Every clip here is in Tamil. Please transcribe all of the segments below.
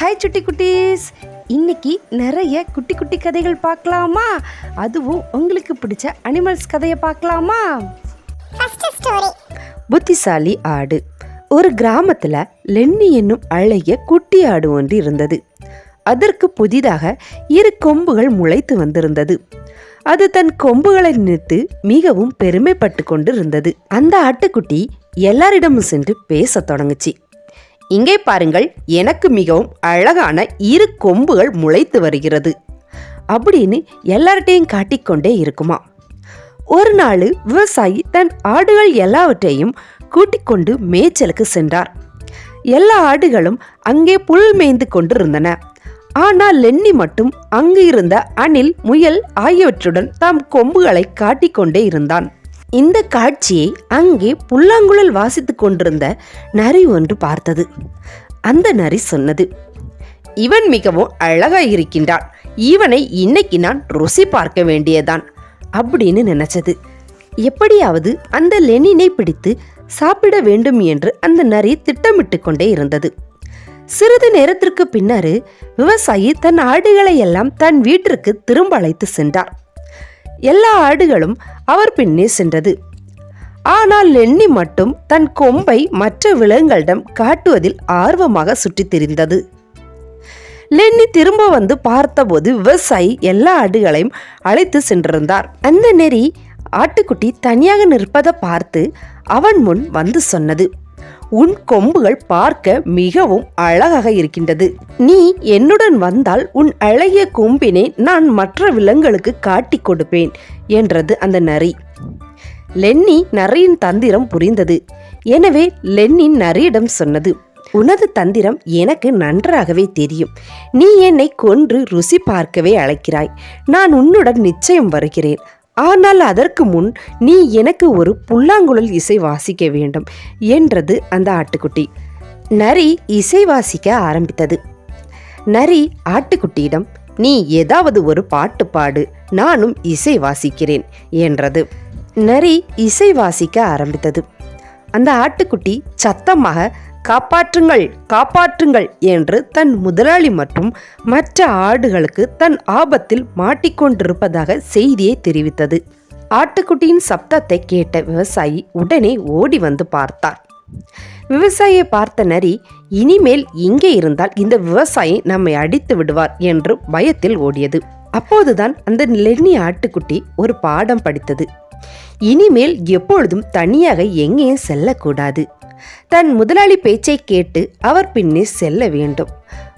ஹாய் சுட்டி குட்டீஸ் இன்னைக்கு நிறைய குட்டி குட்டி கதைகள் பார்க்கலாமா? அதுவும் உங்களுக்கு பிடிச்ச அனிமல்ஸ் கதையை பார்க்கலாமா? புத்திசாலி ஆடு. ஒரு கிராமத்துல லென்னி என்னும் அழகிய குட்டி ஆடு ஒன்று இருந்தது. அதற்கு புதிதாக இரு கொம்புகள் முளைத்து வந்திருந்தது. அது தன் கொம்புகளை நிறுத்து மிகவும் பெருமைப்பட்டு கொண்டு இருந்தது அந்த ஆட்டுக்குட்டி எல்லாரிடமும் சென்று பேசத் தொடங்குச்சு. இங்கே பாருங்கள் எனக்கு மிகவும் அழகான இரு கொம்புகள் முளைத்து வருகிறது. அப்படின்னு எல்லார்ட்டையும் காட்டிக்கொண்டே இருக்குமா? ஒரு நாள் விவசாயி தன் ஆடுகள் எல்லாவற்றையும் கூட்டிக் கொண்டு மேய்ச்சலுக்கு சென்றார். எல்லா ஆடுகளும் அங்கே புல் மேய்ந்து கொண்டிருந்தன. ஆனால் லென்னி மட்டும் அங்கு இருந்த அணில் முயல் ஆகியவற்றுடன் தம் கொம்புகளை காட்டிக்கொண்டே இருந்தான். இந்த காட்சியை அங்கே புல்லாங்குழல் வாசித்துக் கொண்டிருந்த நரி ஒன்று பார்த்தது. அந்த நரி சொன்னது இவன் மிகவும் அழகாக இருக்கின்றான். இவனை இன்னைக்கு நான் ருசி பார்க்க வேண்டியதான் அப்படின்னு நினைச்சது. எப்படியாவது அந்த லெனினை பிடித்து சாப்பிட வேண்டும் என்று அந்த நரி திட்டமிட்டு கொண்டே இருந்தது. சிறிது நேரத்திற்கு பின்னர் விவசாயி தன் ஆடுகளை எல்லாம் தன் வீட்டிற்கு திரும்ப அழைத்து சென்றார். எல்லா ஆடுகளும் அவர் பின்னே சென்றது. ஆனால் லென்னி மட்டும் தன் கொம்பை மற்ற விலங்குகளிடம் காட்டுவதில் ஆர்வமாக சுற்றித் திரிந்தது. லென்னி திரும்ப வந்து பார்த்தபோது விவசாயி எல்லா ஆடுகளையும் அழைத்து சென்றிருந்தார். அந்த நெறி ஆட்டுக்குட்டி தனியாக நிற்பதை பார்த்து அவன் முன் வந்து சொன்னது. உன் கொம்புகள் பார்க்க மிகவும் அழகாக இருக்கின்றது. நீ என்னுடன் வந்தால் உன் அழகிய கொம்பினை நான் மற்ற விலங்குகளுக்கு காட்டி கொடுப்பேன் என்றது அந்த நரி. லென்னி நரியின் தந்திரம் புரிந்தது. எனவே லென்னி நரியிடம் சொன்னது உனது தந்திரம் எனக்கு நன்றாகவே தெரியும். நீ என்னை கொன்று ருசி பார்க்கவே அழைக்கிறாய். நான் உன்னுடன் நிச்சயம் வருகிறேன். ஆனால் அதற்கு முன் நீ எனக்கு ஒரு புல்லாங்குழல் இசை வாசிக்க வேண்டும் என்றது அந்த ஆட்டுக்குட்டி. நரி இசை வாசிக்க ஆரம்பித்தது. நரி ஆட்டுக்குட்டியிடம் நீ ஏதாவது ஒரு பாட்டு பாடு நானும் இசை வாசிக்கிறேன் என்றது. நரி இசை வாசிக்க ஆரம்பித்தது. அந்த ஆட்டுக்குட்டி சத்தமாக காப்பாற்றுங்கள் காப்பாற்றுங்கள் என்று தன் முதலாளி மற்றும் மற்ற ஆடுகளுக்கு தன் ஆபத்தில் மாட்டிக்கொண்டிருப்பதாக செய்தியை தெரிவித்தது. ஆட்டுக்குட்டியின் சப்தத்தை கேட்ட விவசாயி உடனே ஓடி வந்து பார்த்தார். விவசாயியை பார்த்த நரி இனிமேல் இங்கே இருந்தால் இந்த விவசாயி நம்மை அடித்து விடுவார் என்று பயத்தில் ஓடியது. அப்போதுதான் அந்த லென்னி ஆட்டுக்குட்டி ஒரு பாடம் படித்தது. இனிமேல் எப்பொழுதும் தனியாக எங்கேயும் செல்லக்கூடாது. தன் முதலாளி பேச்சை கேட்டு அவர் பின்னே செல்ல வேண்டும்.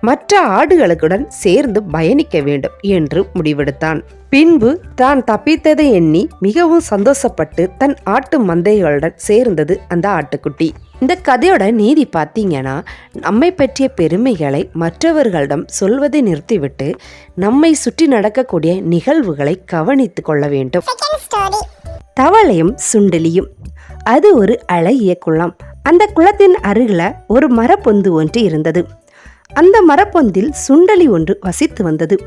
மற்ற ஆடுகளுடன் சேர்ந்து பயணிக்க வேண்டும் என்று முடிவெடுத்தான். பின்பு தான் தப்பித்ததை எண்ணி மிகவும் சந்தோஷப்பட்டு தன் ஆட்டு மந்தைகளுடன் சேர்ந்தது அந்த ஆட்டுக்குட்டி. இந்த கதையோட நீதி பார்த்தீங்கன்னா நம்மை பற்றிய பெருமைகளை மற்றவர்களிடம் சொல்வதை நிறுத்திவிட்டு நம்மை சுற்றி நடக்கக்கூடிய நிகழ்வுகளை கவனித்து கொள்ள வேண்டும். தவளையும் சுண்டலியும். அது ஒரு அழகிய குளம். அந்த குளத்தின் அருகில் ஒரு மரப்பொந்து ஒன்று இருந்தது. அந்த மரப்பொந்தில் சுண்டலி ஒன்று வசித்து வந்தது.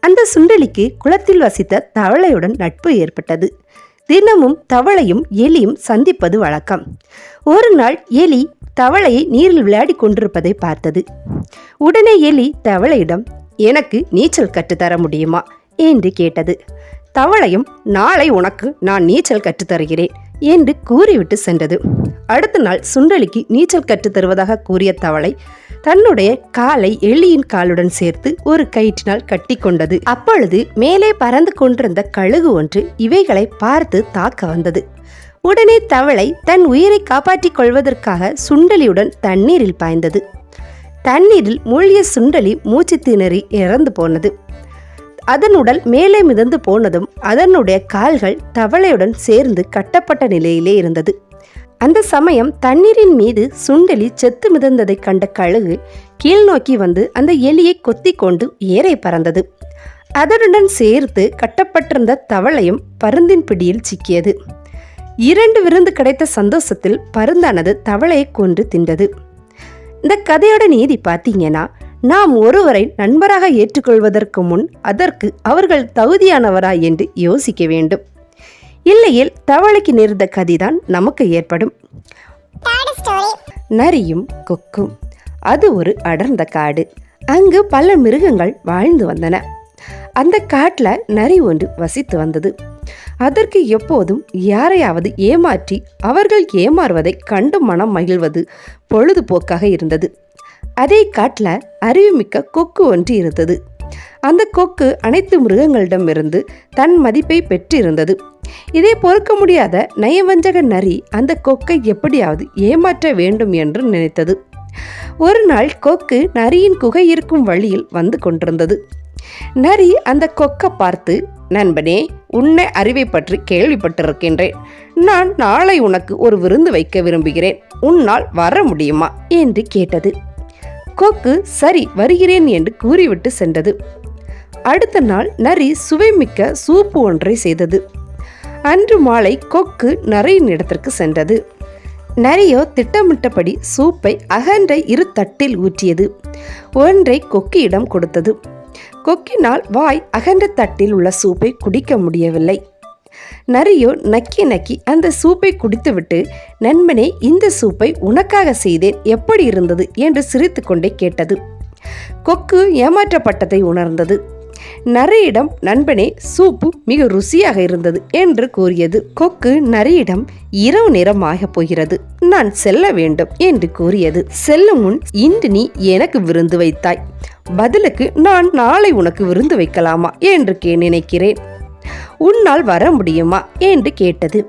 அந்த சுண்டலிக்கு குளத்தில் வசித்த தவளையுடன் நட்பு ஏற்பட்டது. தினமும் தவளையும் எலியும் சந்திப்பது வழக்கம். ஒரு நாள் எலி தவளையை நீரில் விளையாடி கொண்டிருப்பதை பார்த்தது. உடனே எலி தவளையிடம் எனக்கு நீச்சல் கற்றுத்தர முடியுமா? என்று கேட்டது. தவளையும் நாளை உனக்கு நான் நீச்சல் கற்றுத்தருகிறேன் என்று கூறிவிட்டு சென்றது. அடுத்த நாள் சுண்டலிக்கு நீச்சல் கற்றுத் தருவதாக கூறிய தவளை தன்னுடைய காலை எலியின் காலுடன் சேர்த்து ஒரு கயிற்றினால் கட்டி கொண்டது. அப்பொழுது மேலே பறந்து கொண்டிருந்த கழுகு ஒன்று இவைகளை பார்த்து தாக்க வந்தது. உடனே தவளை தன் உயிரை காப்பாற்றிக் கொள்வதற்காக சுண்டலியுடன் தண்ணீரில் பாய்ந்தது. தண்ணீரில் மூழ்கிய சுண்டலி மூச்சு திணறி இறந்து போனது. அதன் உடல் மேலே மிதந்து போனதும் அதனுடைய கால்கள் தவளையுடன் சேர்ந்து கட்டப்பட்ட நிலையிலே இருந்தது. அந்த சமயம் தண்ணீரின் மீது சுண்டலி செத்து மிதந்ததை கண்ட கழுகு கீழ்நோக்கி வந்து அந்த எலியை கொத்தி கொண்டு ஏறை பறந்தது. அதனுடன் சேர்த்து கட்டப்பட்டிருந்த தவளையும் பருந்தின் பிடியில் சிக்கியது. இரண்டு விருந்து கிடைத்த சந்தோஷத்தில் பருந்தானது தவளையை கொன்று தின்றது. இந்த கதையோட நீதி பார்த்தீங்கன்னா நாம் ஒருவரை நண்பராக ஏற்றுக்கொள்வதற்கு முன் அதற்கு அவர்கள் தகுதியானவரா என்று யோசிக்க வேண்டும். இல்லையில் தவளைக்கு நேர்ந்த கதிதான் நமக்கு ஏற்படும். நரியும் கொக்கும். அது ஒரு அடர்ந்த காடு. அங்கு பல மிருகங்கள் வாழ்ந்து வந்தன. அந்த காட்டில் நரி ஒன்று வசித்து வந்தது. அதற்கு எப்போதும் யாரையாவது ஏமாற்றி அவர்கள் ஏமாறுவதை கண்டு மனம் மகிழ்வது பொழுதுபோக்காக இருந்தது. அதே காட்டில் அறிவுமிக்க கொக்கு ஒன்று இருந்தது. அந்த கொக்கு அனைத்து மிருகங்களிடமிருந்து தன் மதிப்பை பெற்றிருந்தது. இதை பொறுக்க முடியாத நயவஞ்சக நரி அந்த கொக்கை எப்படியாவது ஏமாற்ற வேண்டும் என்று நினைத்தது. ஒரு நாள் கொக்கு நரியின் குகை இருக்கும் வழியில் வந்து கொண்டிருந்தது. நரி அந்த கொக்கை பார்த்து நண்பனே உன்னை அறிவை பற்றி கேள்விப்பட்டிருக்கின்றேன். நான் நாளை உனக்கு ஒரு விருந்து வைக்க விரும்புகிறேன். உன்னால் வர முடியுமா? என்று கேட்டது. கொக்கு சரி வருகிறேன் என்று கூறிவிட்டு சென்றது. அடுத்த நாள் நரி சுவைமிக்க சூப்பு ஒன்றை செய்தது. அன்று மாலை கொக்கு நரியின் இடத்திற்கு சென்றது. நரியோ திட்டமிட்டபடி சூப்பை அகன்ற இரு தட்டில் ஊற்றியது. ஒன்றை கொக்கியிடம் கொடுத்தது. கொக்கினால் வாய் அகன்ற தட்டில் உள்ள சூப்பை குடிக்க முடியவில்லை. நரியோ நக்கி நக்கி அந்த சூப்பை குடித்துவிட்டு நண்பனே இந்த சூப்பை உனக்காக செய்தேன். எப்படி இருந்தது? என்று சிரித்துக்கொண்டே கேட்டது. கொக்கு ஏமாற்றப்பட்டதை உணர்ந்தது. நரியிடம் நண்பனே சூப்பு மிக ருசியாக இருந்தது என்று கூறியது. கொக்கு நரியிடம் இரவு நேரமாக போகிறது. நான் செல்ல வேண்டும் என்று கூறியது. செல்லும் முன் இன்று நீ எனக்கு விருந்து வைத்தாய். பதிலுக்கு நான் நாளை உனக்கு விருந்து வைக்கலாமா? என்று கே நினைக்கிறேன். உன்னால் வர முடியுமா? என்று கேட்டது.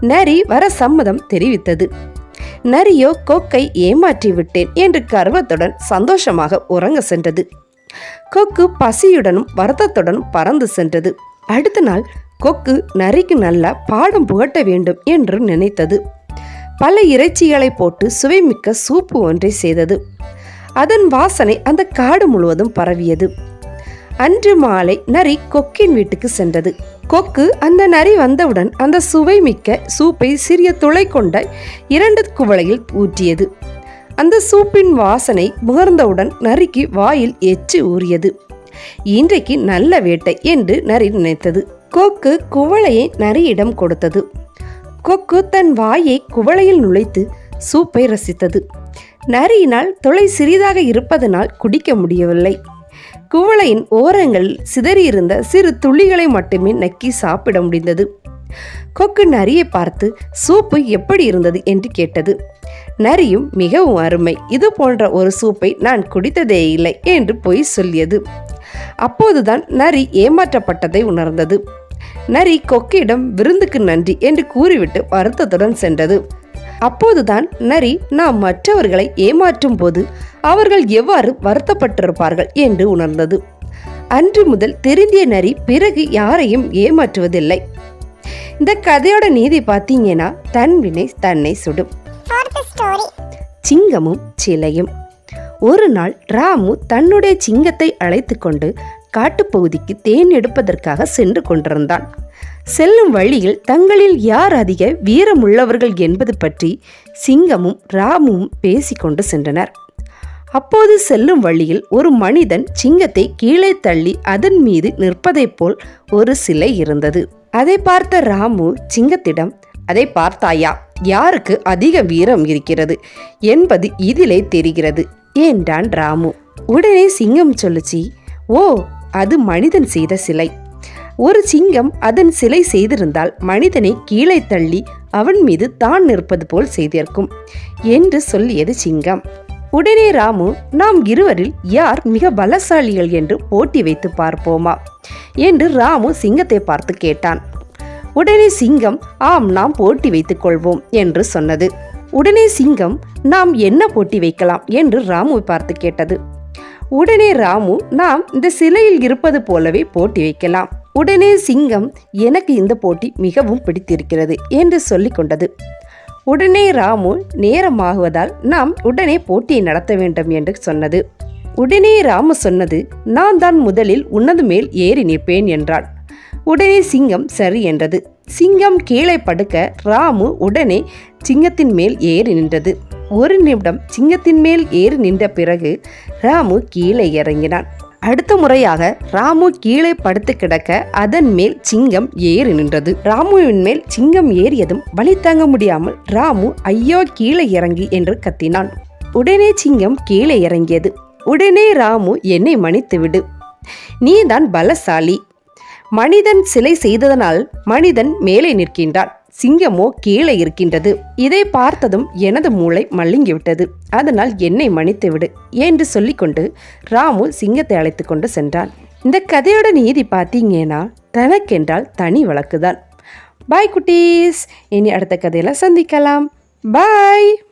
நரி வர சம்மதம் தெரிவித்தது. நரியோ கொக்கை ஏமாற்றி விட்டேன் என்று கர்வத்துடன் சந்தோஷமாக உறங்க சென்றது. கொக்கு பசியுடனும் வருத்தத்துடனும் பறந்து சென்றது. அடுத்த நாள் கொக்கு நரிக்கு நல்ல பாடம் புகட்ட வேண்டும் என்று நினைத்தது. பல இறைச்சிகளை போட்டு சுவைமிக்க சூப்பு ஒன்றை செய்தது. அதன் வாசனை அந்த காடு முழுவதும் பரவியது. அன்று மாலை நரி கொக்கின் வீட்டுக்கு சென்றது. கொக்கு அந்த நரி வந்தவுடன் அந்த சுவை மிக்க சூப்பை சிறிய துளை கொண்ட இரண்டு குவளையில் ஊற்றியது. அந்த சூப்பின் வாசனை முகர்ந்தவுடன் நரிக்கு வாயில் எச்சு ஊறியது. இன்றைக்கு நல்ல வேட்டை என்று நரி நினைத்தது. கொக்கு குவளையை நரியிடம் கொடுத்தது. கொக்கு தன் வாயை குவளையில் நுழைத்து சூப்பை ரசித்தது. நரியினால் துளை சிறிதாக இருப்பதனால் குடிக்க முடியவில்லை. குவளையின் ஓரங்களில் சிதறியிருந்த சிறு துளிகளை மட்டுமே நக்கி சாப்பிட முடிந்தது. கொக்கு நரியை பார்த்து சூப்பு எப்படி இருந்தது? என்று கேட்டது. நரியும் மிகவும் அருமை. இது போன்ற ஒரு சூப்பை நான் குடித்ததே இல்லை என்று பொய் சொல்லியது. அப்போதுதான் நரி ஏமாற்றப்பட்டதை உணர்ந்தது. நரி கொக்கிடம் விருந்துக்கு நன்றி என்று கூறிவிட்டு வருத்தத்துடன் சென்றது. அப்போதுதான் நரி நாம் மற்றவர்களை ஏமாற்றும் போது அவர்கள் எவ்வாறு வருத்தப்பட்டிருப்பார்கள் என்று உணர்ந்தது. அன்று முதல் தெரிந்திய நரி பிறகு யாரையும் ஏமாற்றுவதில்லை. இந்த கதையோட நீதி பார்த்தீங்கன்னா தன் வினை தன்னை சுடும். சிங்கமும் சிலையும். ஒரு நாள் ராமு தன்னுடைய சிங்கத்தை அழைத்து கொண்டு காட்டுப்பகுதிக்கு தேன் எடுப்பதற்காக சென்று கொண்டிருந்தான். செல்லும் வழியில் தங்களில் யார் அதிக வீரமுள்ளவர்கள் என்பது பற்றி சிங்கமும் ராமுவும் பேசிக்கொண்டு சென்றனர். அப்போது செல்லும் வழியில் ஒரு மனிதன் சிங்கத்தை கீழே தள்ளி அதன் மீது நிற்பதைப் போல் ஒரு சிலை இருந்தது. அதை பார்த்த ராமு சிங்கத்திடம் அதை பார்த்தாயா? யாருக்கு அதிக வீரம் இருக்கிறது? என்பது இதிலே தெரிகிறது என்றான் ராமு. உடனே சிங்கம் சொல்லுச்சி ஓ அது மனிதன் செய்த சிலை. ஒரு சிங்கம் அதன் சிலை செய்திருந்தால் மனிதனை கீழே தள்ளி அவன் மீது தான் நிற்பது போல் செய்திருக்கும் என்று சொல்லியது சிங்கம். உடனே ராமு நாம் இருவரில் யார் மிக பலசாலிகள் என்று போட்டி வைத்து பார்ப்போமா? என்று ராமு சிங்கத்தை பார்த்து கேட்டான். உடனே சிங்கம் ஆம் நாம் போட்டி வைத்துக் கொள்வோம் என்று சொன்னது. உடனே சிங்கம் நாம் என்ன போட்டி வைக்கலாம்? என்று ராமு பார்த்து கேட்டது. உடனே ராமு நாம் இந்த சிலையில் இருப்பது போலவே போட்டி வைக்கலாம். உடனே சிங்கம் எனக்கு இந்த போட்டி மிகவும் பிடித்திருக்கிறது என்று சொல்லி கொண்டது. உடனே ராமு நேரமாகுவதால் நாம் உடனே போட்டியை நடத்த வேண்டும் என்று சொன்னது. உடனே ராமு சொன்னது நான் தான் முதலில் உன்னது மேல் ஏறி நிற்பேன் என்றான் உடனே சிங்கம் சரி என்றது. சிங்கம் கீழே படுக்க ராமு உடனே சிங்கத்தின் மேல் ஏறி நின்றது. ஒரு நிமிடம் சிங்கத்தின் மேல் ஏறி நின்ற பிறகு ராமு கீழே இறங்கினான். அடுத்த முறையாக ராமு கீழே படுத்து கிடக்க அதன் மேல் சிங்கம் ஏறி நின்றது. ராமுவின் மேல் சிங்கம் ஏறியதும் வழி தாங்க முடியாமல் ராமு ஐயோ கீழே இறங்கி என்று கத்தினான். உடனே சிங்கம் கீழே இறங்கியது. உடனே ராமு என்னை மன்னித்து விடு. நீதான் பலசாலி. மனிதன் சிலை செய்ததனால் மனிதன் மேலே நிற்கின்றான். சிங்கமோ கீழே இருக்கின்றது. இதை பார்த்ததும் எனது மூளை மல்லிங்கிவிட்டது. அதனால் என்னை மன்னித்து விடு என்று சொல்லிக்கொண்டு ராமு சிங்கத்தை அழைத்து கொண்டு சென்றான். இந்த கதையோட நீதி பார்த்தீங்கன்னா தனக்கென்றால் தனி வழக்குதான். பாய் குட்டீஸ். இனி அடுத்த கதையில சந்திக்கலாம். பாய்